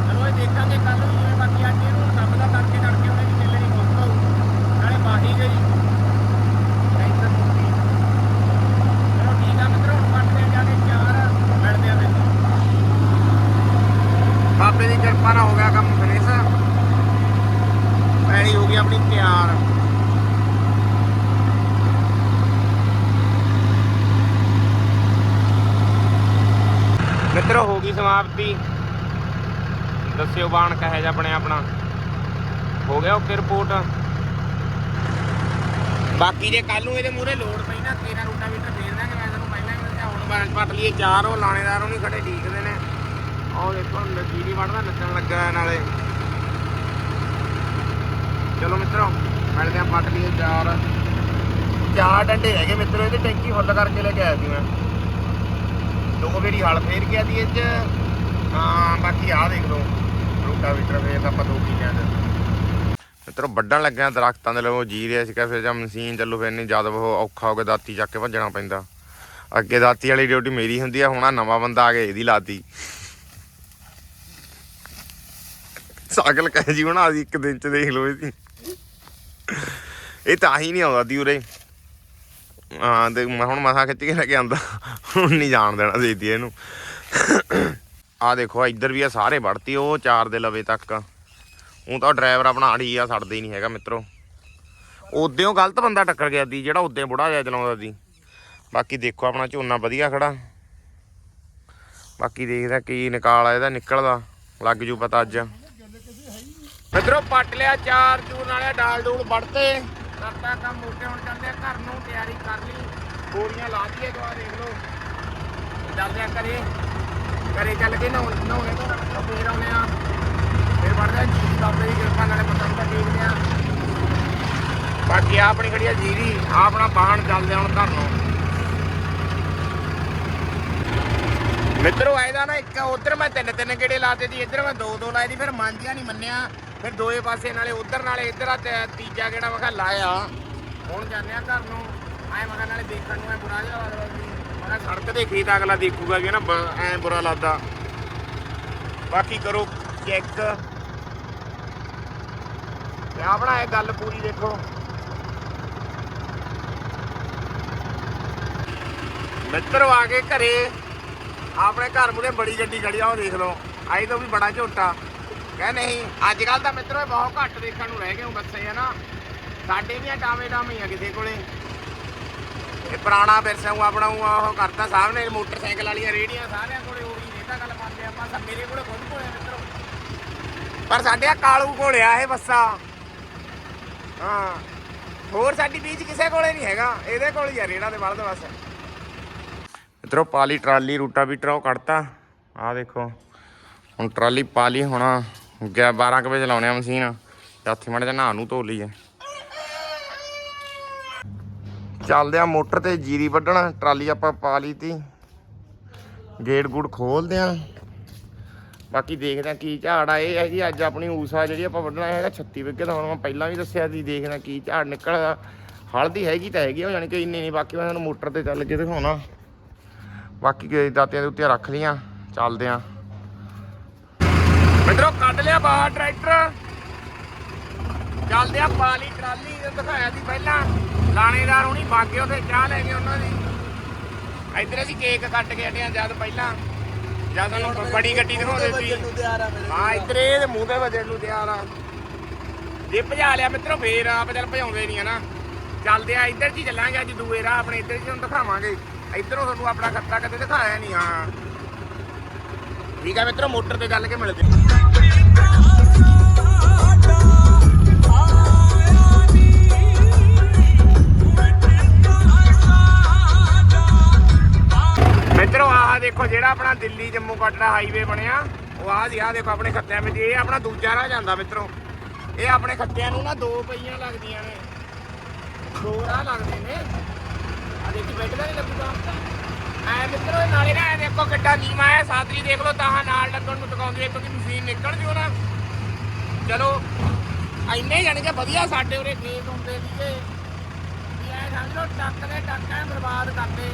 A: ਚਲੋ ਇਹ ਦੇਖਾਂਗੇ ਕੱਲ ਨੂੰ ਜਿਵੇਂ ਬਾਕੀ ਅੱਜ ਇਹਨੂੰ ਕੰਮ ਦਾ ਕਰਕੇ ਤੜਕੇ ਉਹਨੇ ਵੀ ਚੱਲਣੀ ਮੁੱਕ ਹੋਊ ਨਾਲੇ ਬਾਹੀ ਗਈ ਟਰੈਕਟਰ ਮੁੱਕੀ ਚਲੋ ਠੀਕ ਆ ਮਿੱਤਰੋ ਹੁਣ ਪੱਟਦੇ ਜਾ ਕੇ ਚਾਰ ਮਿਲਦੇ ਆ ਮੈਨੂੰ ਬਾਬੇ ਦੀ ਕਿਰਪਾ ਨਾਲ ਹੋ ਗਿਆ ਕੰਮ ਫਿਨਿਸ਼ ਪੈੜੀ ਹੋ ਗਈ ਆਪਣੀ ਤਿਆਰ ਮਿੱਤਰੋ ਹੋ ਗਈ ਸਮਾਪਤੀ। ਦੱਸਿਓ ਬਾਣ ਕਹੇ ਜਾ ਆਪਣੇ ਆਪਣਾ। ਹੋ ਗਿਆ ਓਕੇ ਰਿਪੋਰਟ। ਬਾਕੀ ਜੇ ਕੱਲ ਨੂੰ ਇਹਦੇ ਮੂਹਰੇ ਲੋਡ ਪਈ ਨਾ, ਤੇਰਾ ਰੂਟਾ ਮੀਟਰ ਫੇਰ ਦਾਂਗੇ ਮੈਂ ਤੈਨੂੰ ਪਹਿਲਾਂ ਹੀ ਦੱਸਿਆ, ਹੁਣ ਬਾਅਦ ਪੱਟ ਲਈਏ ਚਾਰ, ਉਹ ਲਾਣੇਦਾਰ ਉਹ ਨਹੀਂ ਖੜੇ ਠੀਕਦੇ ਨੇ। ਉਹ ਦੇਖੋ ਲੱਗੀ ਵੜਦਾ ਨੱਚਣ ਲੱਗਾ ਨਾਲੇ। ਚਲੋ ਮਿੱਤਰੋ, ਮਿਲਦੇ ਆ ਪੱਟ ਲਈਏ ਚਾਰ। ਚਾਰ ਡੰਡੇ ਹੈਗੇ ਮਿੱਤਰੋ, ਇਹਦੀ ਟੈਂਕੀ ਫੁੱਲ ਕਰਕੇ ਲੈ ਕੇ ਆਇਆ ਸੀ ਮੈਂ। ਦੋ ਵਾਰੀ ਹਲ ਫੇਰ ਗਿਆ ਦੀ ਇਹ ਹਾਂ, ਬਾਕੀ ਆਹ ਦੇਖ ਲਓ, ਰੂਟਾ ਮੀਟਰ ਫੇਰ ਤਾਂ ਆਪਾਂ ਦੋ ਕਿਲਿਆਂ ਦੇ ਮਿੱਤਰੋ, ਵੱਢਣ ਲੱਗਿਆ ਦਰਖਤਾਂ ਦੇ ਲੋ ਜੀ ਰਿਹਾ ਸੀਗਾ ਫਿਰ ਜਾਂ ਮਸ਼ੀਨ ਚੱਲੂ, ਫਿਰ ਨਹੀਂ ਜਦ ਉਹ ਔਖਾ ਹੋ ਕੇ ਦਾਤੀ ਚੱਕ ਕੇ ਭੱਜਣਾ ਪੈਂਦਾ। ਅੱਗੇ ਦਾਤੀ ਵਾਲੀ ਡਿਊਟੀ ਮੇਰੀ ਹੁੰਦੀ ਆ, ਹੁਣ ਆ ਨਵਾਂ ਬੰਦਾ ਆ ਗਿਆ ਇਹਦੀ ਲਾਤੀ। ਸਾਗਲ ਕਹੇ ਜੀ ਬਣਾ ਦੀ, ਇੱਕ ਦਿਨ ਚ ਦੇਖ ਲਓ ਇਹਦੀ। ਇਹ ਤਾਂ ਹੀ ਨਹੀਂ ਆਉਂਦਾ ਦੀ ਉਰੇ। ਹਾਂ, ਤੇ ਮੈਂ ਹੁਣ ਮਸਾ ਖਿੱਚ ਕੇ ਲੈ ਕੇ ਆਂਦਾ। ਹੁਣ ਨਹੀਂ ਜਾਣ ਦੇਣਾ ਦੇਤੀ ਇਹਨੂੰ। ਆ ਦੇਖੋ ਇੱਧਰ ਵੀ ਆ ਸਾਰੇ ਵੜਤੀ, ਉਹ ਚਾਰ ਦੇ ਲਵੇ ਤੱਕ ਉਹ ਤਾਂ ਡਰਾਈਵਰ ਆਪਣਾ ਆੜੀ ਆ ਛੱਡਦਾ ਹੀ ਨਹੀਂ ਹੈਗਾ ਮਿੱਤਰੋ। ਉਦੋਂ ਉਹ ਗਲਤ ਬੰਦਾ ਟੱਕਰ ਗਿਆ ਦੀ, ਜਿਹੜਾ ਉਦੋਂ ਬੁੜਾ ਜਿਹਾ ਚਲਾਉਂਦਾ ਸੀ ਬਾਕੀ ਦੇਖੋ, ਆਪਣਾ ਝੋਨਾ ਵਧੀਆ ਖੜਾ। ਬਾਕੀ ਦੇਖਦਾ ਕੀ ਨਿਕਾਲ ਆ, ਇਹਦਾ ਨਿਕਲਦਾ। ਲੱਗ ਜੂ ਪਤਾ ਅੱਜ। ਮਿੱਤਰੋ, ਪੱਟ ਲਿਆ ਚਾਰ ਚੂਰ ਨਾਲੇ ਡਾਲ ਡੂਲ ਵੜਤੇ। ਕਰਤਾ ਕੰਮ ਮੋਟੇ ਹੁਣ ਚੱਲਦੇ ਆ, ਘਰ ਨੂੰ ਤਿਆਰੀ ਕਰ ਲਈ ਬੋਰੀਆਂ ਲਾ ਦਈਏ ਦੁਆ ਦੇਖ ਲਓ। ਚੱਲਦੇ ਆ ਘਰੇ। ਘਰੇ ਚੱਲ ਕੇ ਨਹਾਉਣ, ਨਹਾਉਣੇ ਤੋਂ ਫੇਰ ਆਉਣੇ ਆ। ਫਿਰ ਵੜਦੇ ਜੀ ਬਾਬੇ ਦੀ ਕਿਰਪਾ ਨਾਲੇ ਪਤੰਗ ਤਾਂ ਦੇਖਦੇ ਆ। ਬਾਕੀ ਆ ਆਪਣੀ ਖੜੀ ਆ ਜੀਰੀ ਆ ਆਪਣਾ ਬਾਹਣ ਚੱਲਦੇ ਹੁਣ ਘਰ ਨੂੰ। ਮਿੱਤਰੋ ਆਇਦਾ ਨਾ ਇੱਕ ਉਧਰ ਮੈਂ ਤਿੰਨ ਤਿੰਨ ਗੇੜੇ ਲਾਤੇ ਦੀ ਇੱਧਰ ਮੈਂ ਦੋ ਦੋ ਲਾਏ ਦੀ ਫਿਰ ਮੰਨਦਿਆ ਨਹੀਂ ਮੰਨਿਆ। ਫਿਰ ਦੋਏ ਪਾਸੇ ਨਾਲੇ ਉਧਰ ਨਾਲੇ ਇੱਧਰ ਆ ਤੇ ਤੀਜਾ ਕਿਹੜਾ ਮੈਂ ਲਾਇਆ। ਹੁਣ ਜਾਂਦੇ ਆ ਘਰ ਨੂੰ। ਐ ਮੈਂ ਨਾਲੇ ਦੇਖਣ ਨੂੰ ਐ ਬੁਰਾ ਜਿਹਾ ਲੱਗਦਾ ਸੀ ਮੈਂ ਸੜਕ ਦੇ ਖੇਤ ਅਗਲਾ ਦੇਖੂਗਾ ਵੀ ਨਾ ਐ ਬੁਰਾ ਲੱਗਦਾ। ਬਾਕੀ ਕਰੋ ਚੈੱਕ। ਤੇ ਆਪਣਾ ਇਹ ਗੱਲ ਪੂਰੀ ਦੇਖੋ। ਮਿੱਤਰ ਆ ਕੇ ਘਰੇ ਆਪਣੇ ਘਰ ਮੂਰੇ ਬੜੀ ਗੱਡੀ ਖੜੀ ਆ, ਉਹ ਦੇਖ ਲਓ। ਆਈ ਤੋਂ ਵੀ ਬੜਾ ਝੋਟਾ। ਕਹ ਨਹੀਂ। ਅੱਜ ਕੱਲ ਤਾਂ ਮਿੱਤਰੋ ਇਹ ਬਹੁਤ ਘੱਟ ਦੇਖਣ ਨੂੰ ਰਹਿ ਗਏ ਹੁਣ ਬੱਸੇ ਆ ਨਾ ਸਾਡੇ ਵੀ ਟਾਵੇਂ ਟਾਵੇਂ ਆ ਕਿਸੇ ਕੋਲੇ। ਇਹ ਪੁਰਾਣਾ ਵਿਰਸਾ ਉਹ ਆਪਣਾ ਉਹ ਕਰਤਾ ਸਾਹਮਣੇ ਮੋਟਰਸਾਈਕਲ ਵਾਲੀਆਂ ਰੇੜੀਆਂ ਸਾਰਿਆਂ ਕੋਲੇ ਉਹ ਵੀ ਇਹ ਤਾਂ ਗੱਲ ਮੰਨਦੇ ਆਪਾਂ ਤਾਂ ਮੇਰੇ ਕੋਲੇ ਖੁਦ ਕੋਲੇ ਮਿੱਤਰੋ। ਪਰ ਸਾਡੇ ਆ ਕਾਲੂ ਕੋਲੇ ਆ ਇਹ ਬੱਸਾ। ਹਾਂ। ਹੋਰ ਸਾਡੀ ਬੀਚ ਕਿਸੇ ਕੋਲੇ ਨਹੀਂ ਹੈਗਾ, ਇਹਦੇ ਕੋਲ ਹੀ ਆ ਰੇੜਾ ਦੇ ਬਲਦ ਬਸ। ਮਿੱਤਰੋ ਪਾਲੀ ਟਰਾਲੀ ਰੂਟਾ ਵੀ ਟਰਾਓ ਕੱਢਤਾ। ਆ ਦੇਖੋ, ਹੁਣ ਟਰਾਲੀ ਪਾਲੀ ਹੋਣਾ। 12 ਕੁ ਵਜੇ ਲਾਉਣੇ ਆ ਮਸ਼ੀਨ, ਤੇ ਹੱਥੀ ਮਾੜੇ ਜਿਹਾ ਨਹਾ ਨੂੰ ਧੋ ਲਈਏ। ਚੱਲਦੇ ਆ ਮੋਟਰ ਤੇ ਜੀਰੀ ਵੱਢਣ, ਟਰਾਲੀ ਆਪਾਂ ਪਾ ਲਈ ਤੀ। ਗੇਟ ਗੂੜ ਖੋਲਦੇ ਆ। ਬਾਕੀ ਦੇਖਦੇ ਆ ਕੀ ਝਾੜ ਆ, ਇਹ ਹੈ ਜੀ ਅੱਜ ਆਪਣੀ ਊਸਾ ਜਿਹੜੀ ਆਪਾਂ ਵੱਢਣਾ ਹੈਗਾ 36 ਵਿਗੇ ਦਾ, ਹੁਣ ਮੈਂ ਪਹਿਲਾਂ ਵੀ ਦੱਸਿਆ ਸੀ, ਦੇਖਦੇ ਆ ਕੀ ਝਾੜ ਨਿਕਲਦਾ। ਹਲਦੀ ਹੈਗੀ ਤਾਂ ਹੈਗੀ ਆ, ਯਾਨੀ ਕਿ ਇੰਨੀ ਨਹੀਂ, ਬਾਕੀ ਮੈਂ ਤੁਹਾਨੂੰ ਮੋਟਰ ਤੇ ਚੱਲ ਕੇ ਦਿਖਾਉਣਾ। ਬਾਕੀ ਕੇ ਦਾਤਿਆਂ ਦੇ ਉੱਤੇ ਰੱਖ ਲੀਆਂ ਚੱਲਦੇ ਆ। ਕੱਢ ਲਿਆ ਬਾਹਰ ਟਰੈਕਟਰ। ਚੱਲਦੇ ਆ ਪਾਲੀ ਟਰਾਲੀ ਇਹ ਦਿਖਾਇਆ ਸੀ ਪਹਿਲਾਂ। ਲਾਣੇਦਾਰ ਹੁਣੀ ਬਾਗੇ ਉਹਦੇ ਚਾਹ ਲੈ ਗਏ ਉਹਨਾਂ ਦੀ। ਇੱਧਰ ਅਸੀਂ ਕੇਕ ਕੱਟ ਕੇ ਹਟਿਆ ਜਦ ਪਹਿਲਾਂ। ਜਦ ਸਾਨੂੰ ਬੜੀ ਗੱਡੀ ਦਿਖਾਉਂਦੇ ਸੀ। ਹਾਂ ਇੱਧਰ ਇਹਦੇ ਮੂੰਹ ਤੇ ਵਜਣ ਨੂੰ ਤਿਆਰ ਆ। ਜੇ ਭਜਾ ਲਿਆ ਮਿੱਤਰੋ ਫੇਰ ਆਪ ਚੱਲ ਭਜਾਉਂਦੇ ਨਹੀਂ ਆ ਨਾ। ਚੱਲਦੇ ਆ ਇੱਧਰ ਜੀ ਚੱਲਾਂਗੇ ਅੱਜ ਦੂਏ ਰਾਹ ਆਪਣੇ ਇੱਧਰ ਜੀ ਤੁਹਾਨੂੰ ਦਿਖਾਵਾਂਗੇ। ਇੱਧਰੋਂ ਤੁਹਾਨੂੰ ਆਪਣਾ ਖੱਤਾ ਕਦੇ ਦਿਖਾਇਆ ਨਹੀਂ ਹਾਂ। ਠੀਕ ਆ ਮਿੱਤਰੋ ਮੋਟਰ ਤੇ ਚੱਲ ਕੇ ਮਿਲਦੇ ਮਿੱਤਰੋ, ਆਹ ਦੇਖੋ ਜਿਹੜਾ ਆਪਣਾ ਦਿੱਲੀ, ਜੰਮੂ ਕਟੜਾ ਹਾਈਵੇ ਬਣਿਆ, ਉਹ ਆਹ ਜੀ, ਆਹ ਦੇਖੋ ਆਪਣੇ ਖੱਤਿਆਂ ਵਿੱਚ, ਇਹ ਆਪਣਾ ਦੂਜਾ ਰਾਹ ਜਾਂਦਾ ਮਿੱਤਰੋ। ਇਹ ਆਪਣੇ ਖੱਤਿਆਂ ਨੂੰ ਨਾ ਦੋ ਪਈਆਂ ਲੱਗਦੀਆਂ ਨੇ। ਦੋ ਰਾਹ ਲੱਗਦੇ ਨੇ। ਆ ਦੇਖੀ ਬੈੱਡ ਨਹੀਂ ਲੱਗੂਗਾ। ਐ ਮਿੱਤਰੋ ਇਹ ਨਾਲੇ ਨਾ ਇਹ ਦੇਖੋ ਕਿੱਡਾ ਨੀਵਾ ਹੈ ਸਾਦਰੀ ਦੇਖ ਲਓ, ਤਾਂ ਨਾਲ ਲੱਗਣ ਨੂੰ ਟਿਕਾਉਂਦੀ ਹੈ, ਕਿਉਂਕਿ ਮਸ਼ੀਨ ਨਿਕਲ ਜਿਓ ਨਾ। ਚਲੋ, ਇੰਨੇ ਜਾਣੀ ਕਿ ਵਧੀਆ ਸਾਡੇ ਉਰੇ ਖੇਤ ਹੁੰਦੇ ਸੀਗੇ। ਵੀ ਐ ਸਮਝ ਲਓ ਟੱਕ ਦੇ ਟੱਕ ਬਰਬਾਦ ਕਰਦੇ।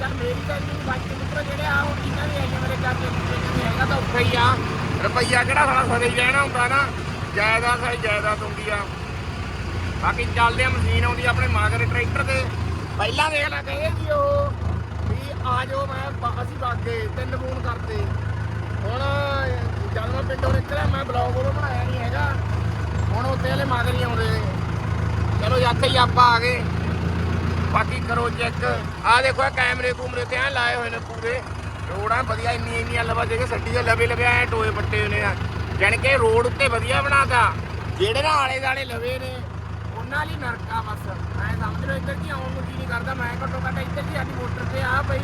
A: ਚੱਲ ਮੇਰੀ ਤਾਂ ਨਹੀਂ ਬਾਕੀ ਮਿੱਤਰੋ, ਜਿਹੜੇ ਆ ਉਹ ਇਹਨਾਂ ਦੇ ਆਈਆਂ ਮੇਰੇ ਘਰ ਦੇ ਜਿਹੜੇ ਹੈਗਾ ਤਾਂ ਉੱਥੇ ਹੀ ਆ। ਰੁਪਈਆ ਕਿਹੜਾ ਸਾਲਾ ਸਦਾ ਹੀ ਰਹਿਣਾ ਹੁੰਦਾ ਨਾ? ਜਾਇਦਾਦ ਸਾਰੀ ਜਾਇਦਾਦ ਹੁੰਦੀ ਆ। ਬਾਕੀ ਚੱਲਦੇ ਆ, ਮਸ਼ੀਨ ਆਉਂਦੀ ਆ ਆਪਣੇ ਮਾਗਰ ਟਰੈਕਟਰ ਤੇ। ਪਹਿਲਾਂ ਦੇਖ ਲੈ, ਕਹਿੰਦੇ ਸੀ ਉਹ ਆ ਜਾਓ ਮੈਂ ਬ- ਅਸੀਂ ਬਾਗੇ ਤਿੰਨ ਫੋਨ ਕਰਤੇ। ਹੁਣ ਜਦ ਮੈਂ ਪਿੰਡੋਂ ਨਿਕਲਿਆ, ਮੈਂ ਬਲੌਗ ਉਹ ਬਣਾਇਆ ਨਹੀਂ ਹੈਗਾ। ਹੁਣ ਉੱਥੇ ਵਾਲੇ ਮਾਗਰ ਹੀ ਆਉਂਦੇ ਚਲੋ ਇੱਥੇ ਹੀ ਆਪਾਂ ਆ ਗਏ। ਬਾਕੀ ਕਰੋ ਚੈੱਕ ਆ ਦੇਖੋ, ਇਹ ਕੈਮਰੇ ਕੂਮਰੇ ਤੇ ਐ ਲਾਏ ਹੋਏ ਨੇ ਪੂਰੇ। ਰੋਡਾਂ ਵਧੀਆ ਇੰਨੀ ਇੰਨੀਆਂ ਲਵਾ ਜੇ ਗੱਡੀ ਦੇ ਲਵੇ ਲਵੇ ਐ ਟੋਏ ਪੱਟੇ ਹੋਏ ਨੇ ਆ। ਜਾਣੀ ਕਿ ਰੋਡ ਉੱਤੇ ਵਧੀਆ ਬਣਾਤਾ। ਜਿਹੜੇ ਨਾ ਆਲੇ ਦਾਲੇ ਲਵੇ ਨੇ ਉਹਨਾਂ ਲਈ ਨਰਕਾ ਬਸ। ਐ ਸਮਝ ਲਓ ਇੱਧਰ ਕੀ ਆਉਣ ਨੂੰ ਜੀ ਨਹੀਂ ਕਰਦਾ। ਮੈਂ ਘੱਟੋ ਘੱਟ ਇੱਧਰ ਦੀ ਸਾਡੀ ਮੋਟਰ ਤੇ ਆ ਪਈ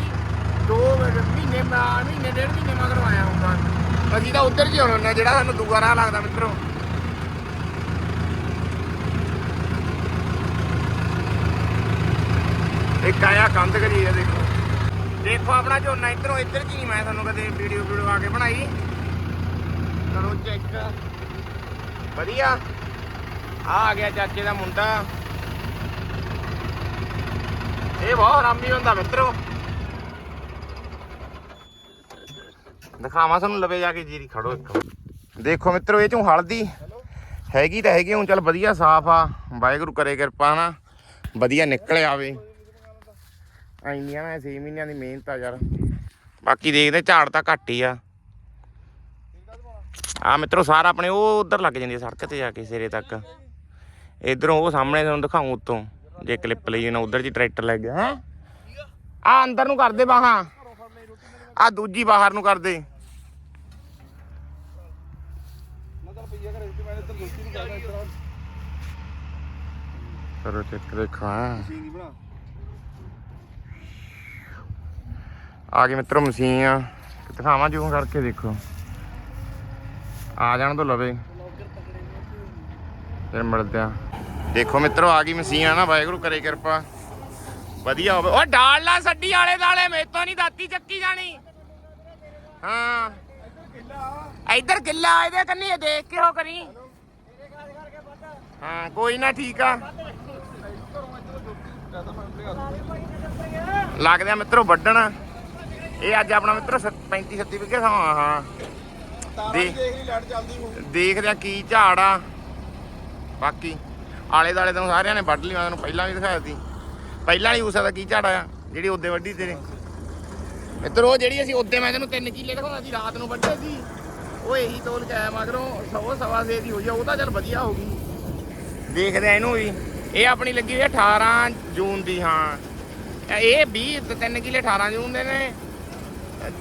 A: ਦੋ ਮਹੀਨੇ ਮਹੀਨੇ, ਡੇਢ ਮਹੀਨੇ ਮਗਰ ਆਇਆ ਹੁੰਦਾ ਅਸੀਂ ਤਾਂ ਉੱਧਰ ਜੀ ਆਉਣਾ ਜਿਹੜਾ ਸਾਨੂੰ ਦੂਆ ਰਾਹ ਲੱਗਦਾ ਮਿੱਤਰੋ। ਇੱਕ ਆਇਆ ਕੰਧ ਕਰੀ ਇਹ ਦੇਖੋ। ਦੇਖੋ ਆਪਣਾ ਝੋਨਾ ਇੱਧਰੋਂ, ਇੱਧਰ ਕੀ ਨਹੀਂ ਮੈਂ ਤੁਹਾਨੂੰ ਕਦੇ ਵੀਡੀਓ ਵੀਡੀਓ ਆ ਕੇ ਬਣਾਈ। ਕਰੋ ਚੈੱਕ ਵਧੀਆ। ਆ ਆ ਗਿਆ ਚਾਚੇ ਦਾ ਮੁੰਡਾ। ਇਹ ਬਹੁਤ ਹਰਾਮੀ ਹੁੰਦਾ ਮਿੱਤਰੋ। ਦਿਖਾਵਾਂ ਤੁਹਾਨੂੰ, ਲਵੇ ਜਾ ਕੇ ਜੀਰੀ ਖੜੋ ਇੱਕ ਦੇਖੋ ਮਿੱਤਰੋ, ਇਹ ਚੋਂ ਹਲਦੀ ਹੈਗੀ ਤਾਂ ਹੈਗੀ, ਹੁਣ ਚੱਲ ਵਧੀਆ ਸਾਫ਼ ਆ। ਵਾਹਿਗੁਰੂ ਕਰੇ ਕਿਰਪਾ ਨਾ, ਵਧੀਆ ਨਿਕਲ ਆਵੇ। ਆਈਆਂ ਨਾ 6 ਮਹੀਨਿਆਂ ਦੀ ਮਿਹਨਤ ਆ ਯਾਰ। ਬਾਕੀ ਦੇਖਦੇ, ਝਾੜ ਤਾਂ ਘੱਟ ਹੀ ਆ। ਆ ਮਿੱਤਰੋ, ਸਾਰਾ ਆਪਣੇ ਉਹ ਉਧਰ ਲੱਗ ਜਾਂਦੀ ਆ ਸੜਕ ਤੇ ਜਾ ਕੇ ਸਿਰੇ ਤੱਕ। ਇਧਰੋਂ ਉਹ ਸਾਹਮਣੇ ਤੁਹਾਨੂੰ ਦਿਖਾਉਂ ਉਤੋਂ, ਜੇ ਕਲਿੱਪ ਲਈ ਨਾ, ਉਧਰ ਜੀ ਟਰੈਕਟਰ ਲੱਗ ਗਿਆ, ਹੈ? ਆ ਅੰਦਰ ਨੂੰ ਕਰਦੇ ਬਾਹਾਂ। ਆ ਦੂਜੀ ਬਾਹਰ ਨੂੰ ਕਰਦੇ ਕਰੋ ਚੈੱਕ ਦੇਖੋ। ਹਾਂ ਆ ਗਈ ਮਿੱਤਰੋ ਮਸ਼ੀਨ। ਆ ਦਿਖਾਵਾਂ ਜੂਮ ਕਰਕੇ ਦੇਖੋ। ਆ ਜਾਣ ਤੋਂ ਲਵੇ। ਫਿਰ ਮਿਲਦੇ ਆ ਦੇਖੋ ਮਿੱਤਰੋ ਆ ਗਈ ਮਸ਼ੀਨ ਆ ਨਾ ਵਾਹਿਗੁਰੂ ਕਰੇ ਕਿਰਪਾ। ਵਧੀਆ ਹੋਵੇ। ਓ ਡਾਲ ਲਾ ਸੱਡੀ ਵਾਲੇ ਦਾਲੇ ਮੇਤੋਂ ਨਹੀਂ ਦਾਤੀ ਚੱਕੀ ਜਾਣੀ। ਹਾਂ। ਇੱਧਰ ਗਿੱਲਾ ਇਹਦੇ ਕੰਨੀ ਦੇਖ ਕੇ ਹੋ ਕਰੀ। ਹਾਂ ਕੋਈ ਨਾ ਠੀਕ ਆ। ਲੱਗਦਾ ਮਿੱਤਰੋ ਵੱਢਣ। ਇਹ ਅੱਜ ਆਪਣਾ ਮਿੱਤਰੋ 35 36 ਵਿਗੇ ਹਾਂ।
C: ਹੋਊ।
A: ਦੇਖਦੇ ਆ ਕੀ ਝਾੜ ਆ। ਬਾਕੀ ਆਲੇ ਦਾਲੇ ਤੋਂ ਸਾਰਿਆਂ ਨੇ ਵੱਢ ਲਈ, ਮੈਂ ਤੁਹਾਨੂੰ ਪਹਿਲਾਂ ਵੀ ਦਿਖਾਇਆ ਸੀ। ਪਹਿਲਾਂ ਵਾਲੀ ਉਸਾ ਦਾ ਕੀ ਝਾੜ ਆ ਜਿਹੜੀ ਉਹਦੇ ਵੱਢੀ ਤੇਰੇ। ਉਹ ਜਿਹੜੀ ਅਸੀਂ ਉਹਦੇ ਮੈਂ ਤੈਨੂੰ 3 ਕਿੱਲੇ ਦਿਖਾਉਣਾ ਸੀ, ਰਾਤ ਨੂੰ ਵੱਢੇ ਸੀ। ਉਹ ਇਹੀ ਤੋਲ ਕੇ ਆਇਆ ਮਗਰੋਂ 100 ਸਵਾ ਸੇ ਦੀ ਹੋਈ ਆ, ਉਹ ਤਾਂ ਚੱਲ ਵਧੀਆ ਹੋ ਗਈ। ਦੇਖਦੇ ਆ ਇਹਨੂੰ ਵੀ। ਇਹ ਆਪਣੀ ਲੱਗੀ ਹੋਈ ਆ 18 ਜੂਨ ਦੀ, ਹਾਂ। ਇਹ 20 ਤੇ 3 ਕਿੱਲੇ 18 ਜੂਨ ਦੇ ਨੇ।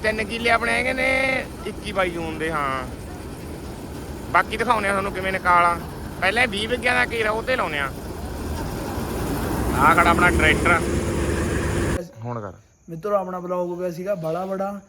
A: ਤਿੰਨ ਕਿੱਲੇ ਆਪਣੇ ਹੈਗੇ ਨੇ 21 22 ਜੂਨ ਦੇ, ਹਾਂ। ਬਾਕੀ ਦਿਖਾਉਣੇ ਆ ਤੁਹਾਨੂੰ ਕਿਵੇਂ ਨਿਕਾਲਾ ਪਹਿਲਾਂ ਇਹ 20 ਵਿਗਿਆ ਦਾ ਘੇਰਾ ਉਹ ਤੇ ਲਾਉਨੇ ਆ। ਆਹ ਖੜਾ ਆਪਣਾ ਟਰੈਕਟਰ। ਹੁਣ ਕਰ।
B: ਮਿੱਤਰੋ ਆਪਣਾ ਬਲੌਗ ਹੋ ਗਿਆ ਸੀਗਾ ਬੜਾ ਬੜਾ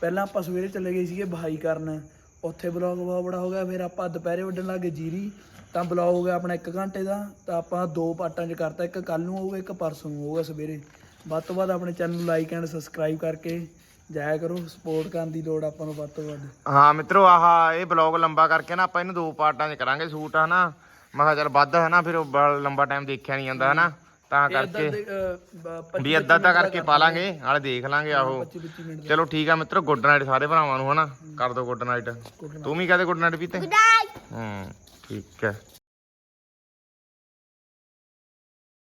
B: ਪਹਿਲਾਂ ਆਪਾਂ ਸਵੇਰੇ ਚਲੇ ਗਏ ਸੀਗੇ ਬਹਾਈ ਕਰਨ। ਉੱਥੇ ਬਲੌਗ ਬਹੁਤ ਬੜਾ ਹੋ ਗਿਆ। ਫਿਰ ਆਪਾਂ ਦੁਪਹਿਰੇ ਵੱਢਣ ਲੱਗੇ ਜੀਰੀ। ਤਾਂ ਬਲੌਗ ਹੋ ਗਿਆ ਆਪਣਾ 1 ਘੰਟੇ ਦਾ। ਤਾਂ ਆਪਾਂ ਦੋ ਪਾਰਟਾਂ 'ਚ ਕਰਤਾ। ਇੱਕ ਕੱਲ ਨੂੰ ਹੋਊਗਾ ਇੱਕ ਪਰਸੋਂ ਨੂੰ ਹੋਊਗਾ ਸਵੇਰੇ। ਵੱਧ ਤੋਂ ਵੱਧ ਆਪਣੇ ਚੈਨਲ ਨੂੰ ਲਾਈਕ ਐਂਡ ਸਬਸਕ੍ਰਾਈਬ ਕਰਕੇ। ਜਾਇਆ ਕਰੋ ਸਪੋਰਟ ਕਰਨ ਦੀ ਲੋੜ ਆਪਾਂ ਨੂੰ ਵੱਧ ਤੋਂ ਵੱਧ।
A: ਹਾਂ ਮਿੱਤਰੋ ਆਹ ਇਹ ਬਲੌਗ ਲੰਬਾ ਕਰਕੇ ਨਾ ਆਪਾਂ ਇਹਨੂੰ ਦੋ ਪਾਰਟਾਂ 'ਚ ਕਰਾਂਗੇ ਸ਼ੂਟ ਹਨਾ? ਮੈਂ ਕਿਹਾ ਚੱਲ ਵੱਧ ਹੈ ਨਾ ਫਿਰ ਉਹ ਬੜਾ ਲੰਬਾ ਟਾਈਮ ਦੇਖਿਆ ਨਹੀਂ ਜਾਂਦਾ ਹਨਾ? ਤਾਂ ਕਰਕੇ ਵੀ ਅੱਧਾ ਅੱਧਾ ਕਰਕੇ ਪਾ ਲਾਂਗੇ ਨਾਲੇ ਦੇਖ ਲਾਂਗੇ ਆਹੋ।
B: 25 25 ਮਿੰਟ
A: ਚਲੋ ਠੀਕ ਆ ਮਿੱਤਰੋ ਗੁੱਡ ਨਾਈਟ ਸਾਰੇ ਭਰਾਵਾਂ ਨੂੰ ਹਨਾ? ਕਰ ਦੋ ਗੁੱਡ ਨਾਈਟ ਤੂੰ ਵੀ ਕਹਦੇ ਗੁੱਡ ਨਾਈਟ ਪੀਤੇ? ਹੂੰ ਠੀਕ ਹੈ।